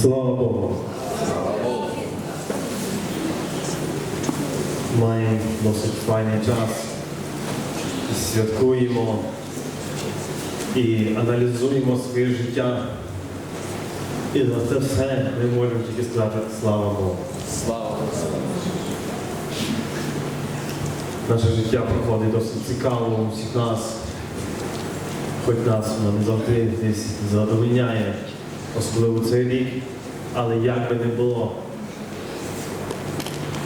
Слава Богу. Маємо досить файний час. Святкуємо і аналізуємо своє життя. І за це все ми можемо тільки сказати слава Богу. Слава Господу. Наше життя проходить досить цікаво у всіх нас. Хоч нас воно не завжди десь задовольняє, особливо цей рік. Але як би не було,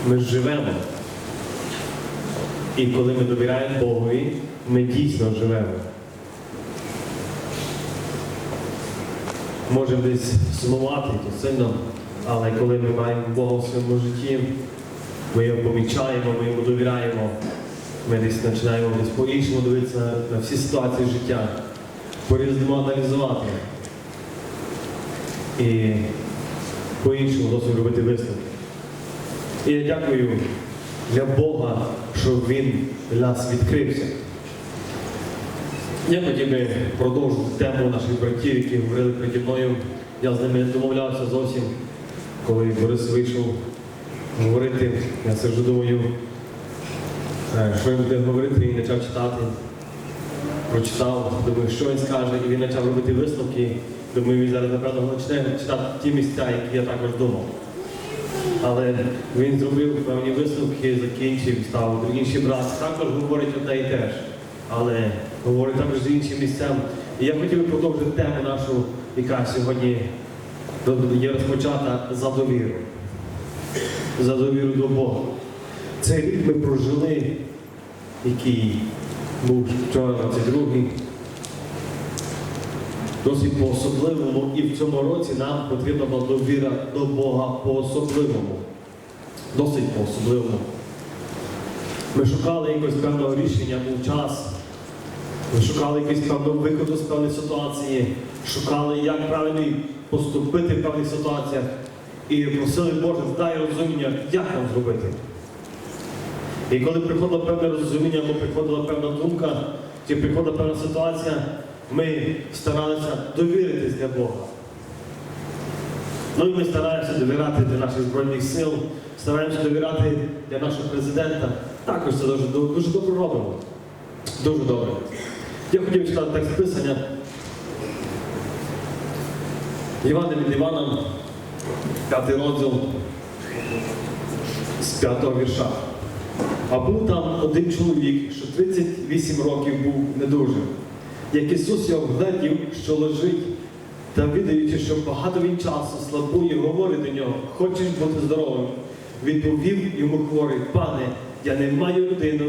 ми ж живемо. І коли ми довіряємо Богові, ми дійсно живемо. Можемо десь сумувати то сильно, але коли ми маємо Бога в своєму житті, ми його помічаємо, ми йому довіряємо, ми десь починаємо десь по-іншому дивитися на, всі ситуації життя, по-різному аналізувати. І по-іншому досить робити висновки. І я дякую для Бога, що Він для нас відкрився. Я хотів би продовжити тему наших братів, які говорили переді мною. Я з ними домовлявся зовсім, коли Борис вийшов говорити. Я сиджу, думаю, е, що він буде говорити, і почав читати. Прочитав, думаю, що він скаже, і він почав робити висновки. Думаю, він зараз, напевно, почне читати ті місця, які я також думав. Але він зробив певні висновки, закінчив, став інший брат. Також говорить одне і те ж, але говорить також з іншим місцям. І я хотів би продовжити тему нашу, яка сьогодні є розпочата за довіру. За довіру до Бога. Цей рік ми прожили, який був вчора 22-й. Досить по-особливому, і в цьому році нам потрібна була довіра до Бога по-особливому. Досить по-особливому. Ми шукали якогось певного рішення, був час. Ми шукали якийсь певного виходу з певної ситуації, шукали, як правильно поступити в певних ситуаціях. І просили Боже, дай розуміння, як нам зробити. І коли приходило певне розуміння, або приходила певна думка, чи приходила певна ситуація, ми старалися довіритись для Бога. Ну і ми стараємося довіряти для наших Збройних сил, стараємося довіряти для нашого президента. Також це дуже, дуже добре робимо. Дуже добре. Я хотів читати текст писання. Івана від Івана, п'ятий розділ з п'ятого вірша. А був там один чоловік, що 38 років був недужим. Як Ісус його вгледів, що лежить, та відаючи, що багато він часу слабує, говорить до нього, хочеш бути здоровим. Відповів йому хворий, пане, я не маю людину,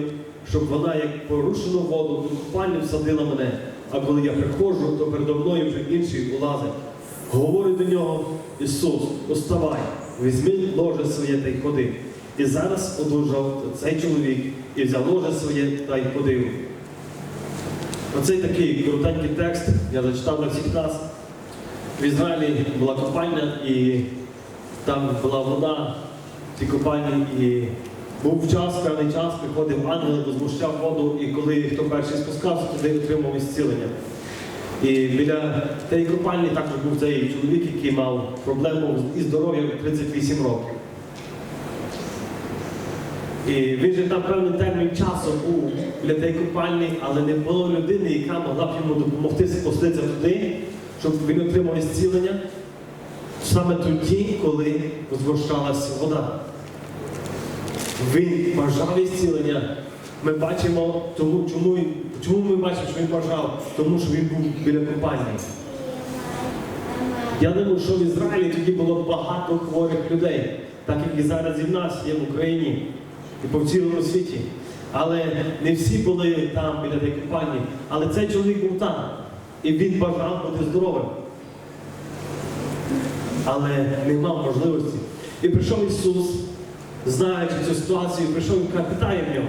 щоб вона, як порушену воду, у купальню всадила мене, а коли я приходжу, то передо мною вже інший улазить. Говорить до нього Ісус, уставай, візьми ложе своє та й ходи. І зараз одужав цей чоловік і взяв ложе своє та й ходив. Оцей такий коротенький текст я зачитав для всіх нас. В Ізраїлі була купальня, і там була вода в цій купальні, і був час, певний час, приходив ангел, розмущав воду, і коли хто перший спускався, туди отримав ісцілення. І біля тієї купальні також був цей чоловік, який мав проблему із здоров'ям 38 років. І він же там певний термін часу був біля тієї купальні, але не було людини, яка могла б йому допомогти спуститися туди, щоб він отримав зцілення саме тоді, коли згоршалася вода. Він бажав зцілення. Ми бачимо, тому, чому, чому ми бачимо, що він бажав? Тому що він був біля купальні. Я думаю, що в Ізраїлі тоді було багато хворих людей, так як і зараз і в нас є в Україні і по цілому світі. Але не всі були там біля тієї компанії. Але цей чоловік був там. І він бажав бути здоровим. Але не мав можливості. І прийшов Ісус, знаючи цю ситуацію, прийшов і питає в нього.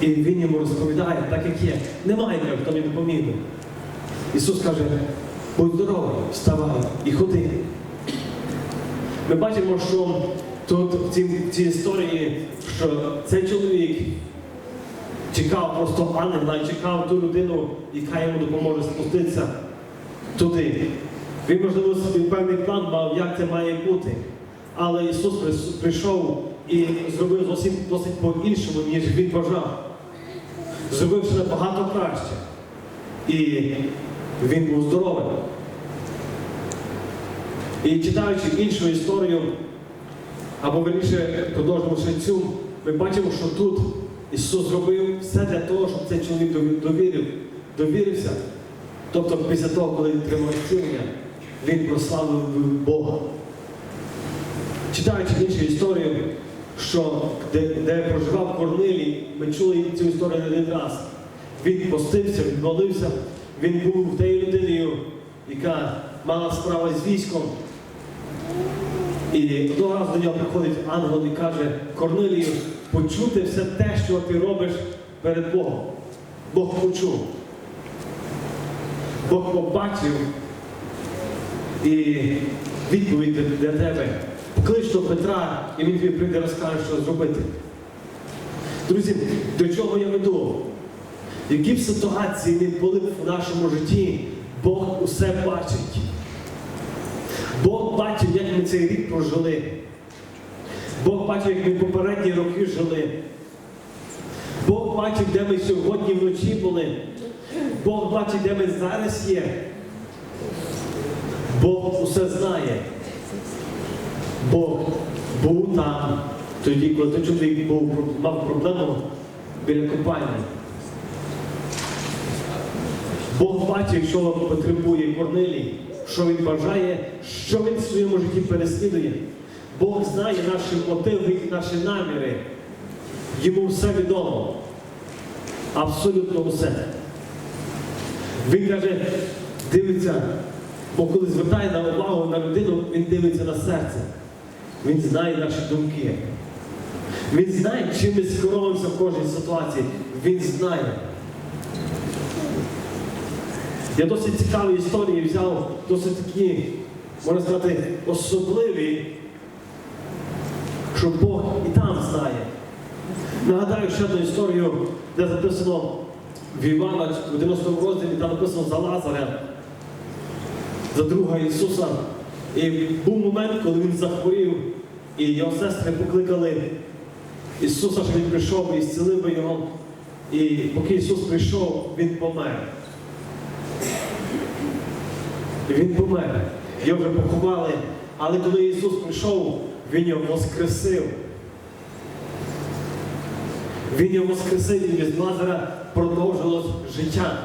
І він йому розповідає, так як є. Немає нікого, хто мені допоміг. Ісус каже, будь здоровий, вставай і ходи. Ми бачимо, що тут в цій, в цій історії, що цей чоловік чекав просто ангела і чекав ту людину, яка йому допоможе спуститися туди. Він, можливо, собі певний план мав, як це має бути. Але Ісус прийшов і зробив зовсім досить по-іншому, ніж він бажав. Зробивши набагато краще. І він був здоровий. І читаючи іншу історію, або верніше продовжуючи цю, ми бачимо, що тут Ісус зробив все для того, щоб цей чоловік довірив, довірився. Тобто після того, коли він отримав зцілення, він прославив Бога. Читаючи іншу історію, що де, де проживав Корнилій, ми чули цю історію не один раз. Він постився, він молився, він був тією людиною, яка мала справу з військом. І одного разу до нього приходить ангел і каже, Корнилію, почути все те, що ти робиш перед Богом. Бог почув. Бог побачив і відповідь для тебе. Поклич до Петра, і він тобі прийде розкаже, що зробити. Друзі, до чого я веду? Які б ситуації не були в нашому житті, Бог усе бачить. Бог бачив, як ми цей рік прожили. Бог бачив, як ми попередні роки жили. Бог бачив, де ми сьогодні вночі були. Бог бачить, де ми зараз є. Бог усе знає. Бог був там тоді, коли той чоловік був, мав проблему біля купальні. Бог бачить, що потребує Корнилій, що він бажає, що він в своєму житті переслідує. Бог знає наші мотиви, наші наміри. Йому все відомо. Абсолютно все. Він каже, дивиться, бо коли звертає на увагу на людину, він дивиться на серце. Він знає наші думки. Він знає, чим ми скоромимося в кожній ситуації. Він знає. Я досить цікаві історії взяв, досить такі, можна сказати, особливі, що Бог і там знає. Нагадаю ще одну історію, де записано в Івана в 90 розділі, там написано за Лазаря, за друга Ісуса. І був момент, коли він захворів, і його сестри покликали Ісуса, що він прийшов і зцілив би його. І поки Ісус прийшов, Він помер. Він помер. Його вже поховали. Але коли Ісус прийшов, Він його воскресив. Він його воскресив і від Лазара продовжилось життя.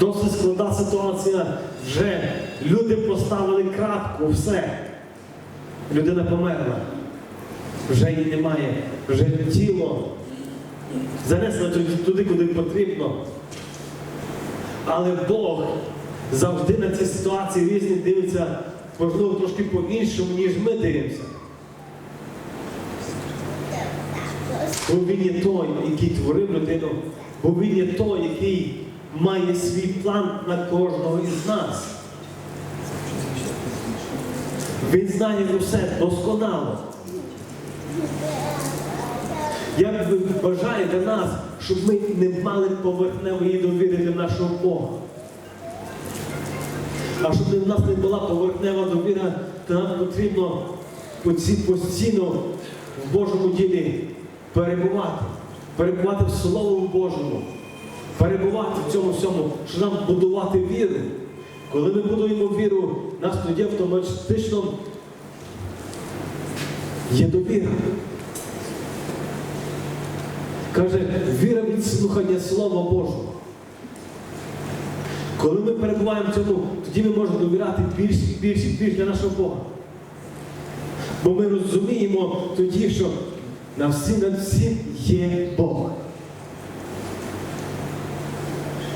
Досить складна ситуація. Вже люди поставили крапку, все. Людина померла. Вже її немає. Вже тіло туди- туди, куди потрібно. Але Бог завжди на ці ситуації різні дивиться, можливо, трошки по-іншому, ніж ми дивимося. Бо він є той, який творив людину, бо він є той, який має свій план на кожного із нас. Він знає все досконало. Я бажаю для нас, щоб ми не мали поверхневої довіри для нашого Бога. А щоб в нас не була поверхнева довіра, то нам потрібно постійно в Божому ділі перебувати, перебувати в Слову Божому, перебувати в цьому всьому, що нам будувати віру. Коли ми будуємо віру, нас тоді автоматично є довіра. Каже, віра від слухання Слова Божого. Коли ми перебуваємо в цьому, тоді ми можемо довіряти більш і більш і більш для нашого Бога. Бо ми розуміємо тоді, що на всім над всім є Бог.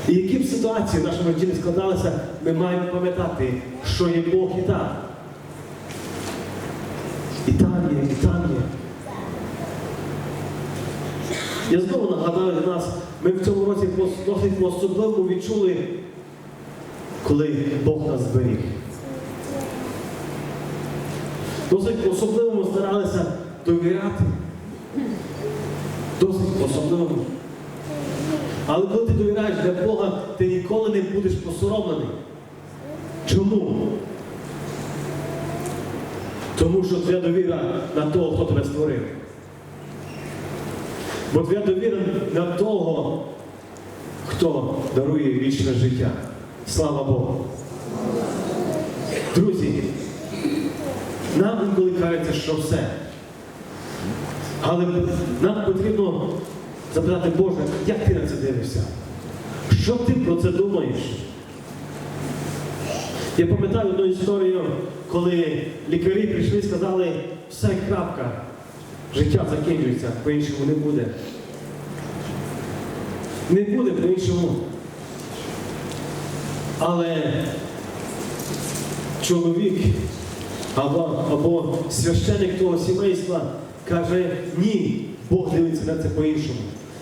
І які б ситуації в нашому житті не складалися, ми маємо пам'ятати, що є Бог і там. І там є, і там є. Я знову нагадаю для нас, ми в цьому році досить по-особливому відчули, коли Бог нас зберіг. Досить по-особливому старалися довіряти. Досить по-особливому. Але коли ти довіряєш для Бога, ти ніколи не будеш посоромлений. Чому? Тому що твоя довіра на того, хто тебе створив. Бо твоя довіра на того, хто дарує вічне життя. Слава Богу. Друзі, нам інколи кажеться, що все. Але нам потрібно запитати, Боже, як ти на це дивишся? Що ти про це думаєш? Я пам'ятаю одну історію, коли лікарі прийшли і сказали, все крапка, життя закінчується, по-іншому не буде. Не буде по-іншому. Але чоловік або, або священик того сімейства каже, ні, Бог дивиться на це по-іншому.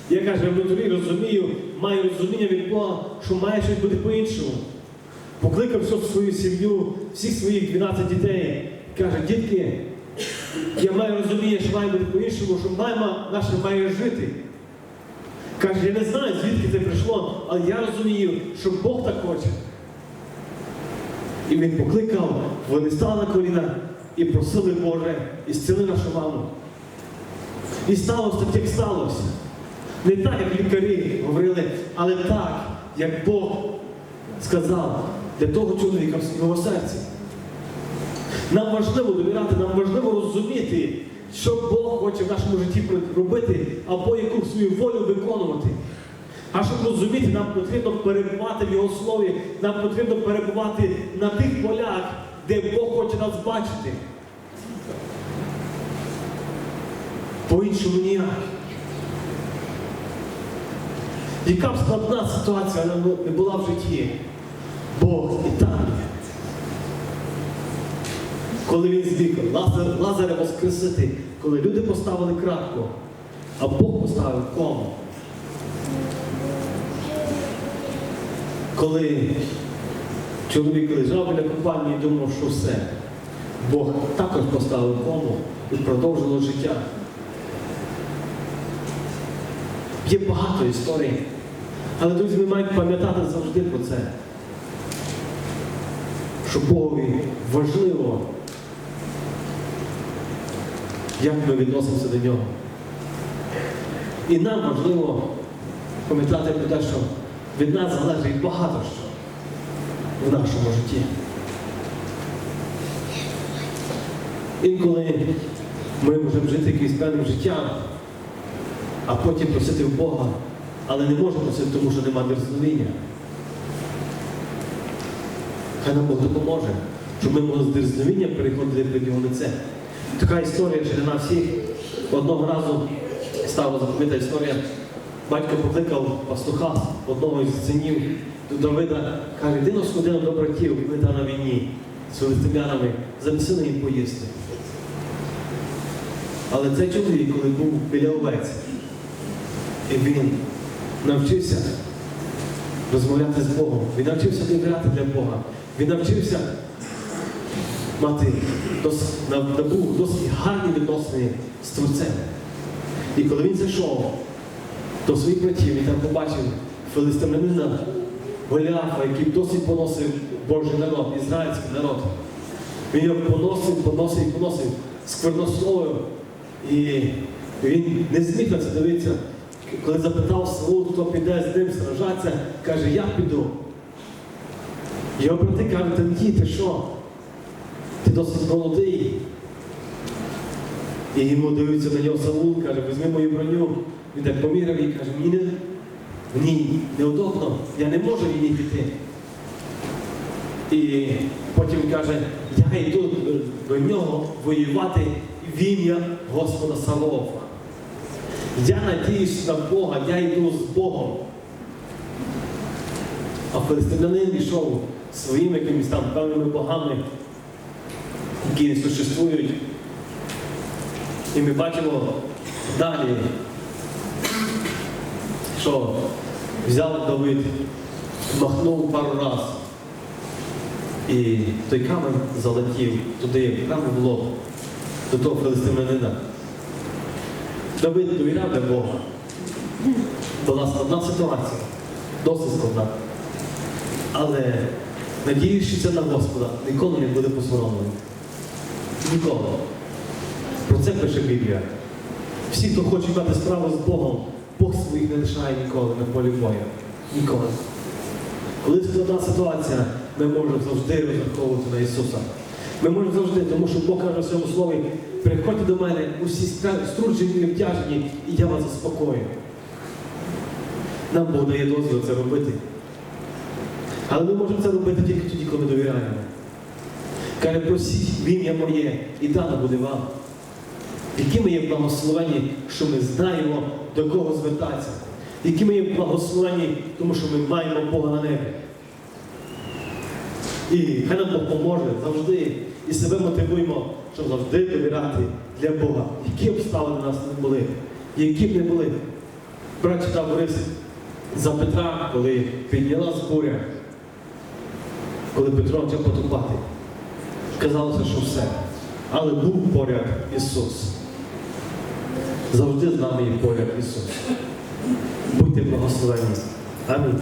Я каже, внутрі розумію, маю розуміння від Бога, що має щось бути по-іншому. Покликав всю свою сім'ю, всіх своїх 12 дітей. Каже, дітки, я маю розуміння, що має бути по-іншому, що мама наша має жити. Каже, я не знаю, звідки це прийшло, але я розумію, що Бог так хоче. І він покликав, вони стали на коліна і просили Боже, і зціли нашу маму. І сталося так, як сталося. Не так, як лікарі говорили, але так, як Бог сказав для того чоловіка в його серці. Нам важливо довіряти, нам важливо розуміти, що Бог хоче в нашому житті робити, або яку свою волю виконувати. А щоб розуміти, нам потрібно перебувати в Його слові, нам потрібно перебувати на тих полях, де Бог хоче нас бачити. По-іншому ніяк. Яка б складна ситуація не була в житті, Бог і там є. Коли він зміг Лазар, Лазаря воскресити, коли люди поставили крапку, а Бог поставив кому. Коли чоловік лежав біля компанії і думав, що все, Бог також поставив кому і продовжило життя. Є багато історій. Але, друзі, ми маємо пам'ятати завжди про це. Що Богові важливо, як ми відносимося до нього. І нам важливо пам'ятати про те, що від нас залежить багато що в нашому житті. Інколи ми можемо жити якимось певним життям, а потім просити в Бога, але не можемо просити, тому що немає дерзновіння. Хай нам Бог допоможе, щоб ми могли з дерзновінням переходити під його лице. Така історія ще не на всіх. Одного разу стала запомита історія. Батько покликав пастуха одного із синів до Давида, каже, йди на сходину до братів, ми там на війні з филистимлянами, занеси їм поїсти. Але цей чоловік, коли був біля овець, і він навчився розмовляти з Богом, він навчився довіряти для Бога, він навчився мати дос, набув досить гарні відносини з Творцем. І коли він зайшов до своїх братів, він там побачив филистимлянина Голіафа, який досить поносив Божий народ, ізраїльський народ. Він його поносив, поносив і поносив сквернословив. І він не зміг на це дивитися. Коли запитав Саул, хто піде з ним сражатися, каже, я піду. Його брати кажуть, та ні, ти що? Ти досить молодий. І йому дивиться на нього Саул, каже, візьми мою броню. Він так поміряв і каже, мені мені неудобно, я не можу її піти. І потім каже, я йду до нього воювати в ім'я Господа Савоофа. Я надіюсь на Бога, я йду з Богом. А филистимлянин йшов своїми якимись там певними богами, які не существують. І ми бачимо далі, що взяв Давид, махнув пару раз. І той камень залетів туди, прямо в лоб, до того филистимлянина. Давид довіряв для Бога. Була складна ситуація, досить складна. Але надіючися на Господа, ніколи не буде посоромлений. Ніколи. Про це пише Біблія. Всі, хто хоче мати справу з Богом, Бог своїх не лишає ніколи на полі бою. Ніколи. Коли складна ситуація, ми можемо завжди розраховувати на Ісуса. Ми можемо завжди, тому що Бог каже в своєму слові, приходьте до мене усі струджені і обтяжені, і я вас заспокою. Нам Бог дає дозвіл це робити. Але ми можемо це робити тільки тоді, коли довіряємо. Каже, просіть в ім'я моє, і дано буде вам. Які ми є благословені, що ми знаємо, до кого звертатися. Які ми є благословені, тому що ми маємо Бога на небі. І хай нам Бог поможе завжди і себе мотивуємо, щоб завжди довіряти для Бога, які обставини нас не були, які б не були. Брат читав Борис за Петра, коли піднялась буря, коли Петро почав потопати. Казалося, що все. Але був поряд Ісус. Завжди з нами і поряд Ісус. Будьте благословені. Амінь.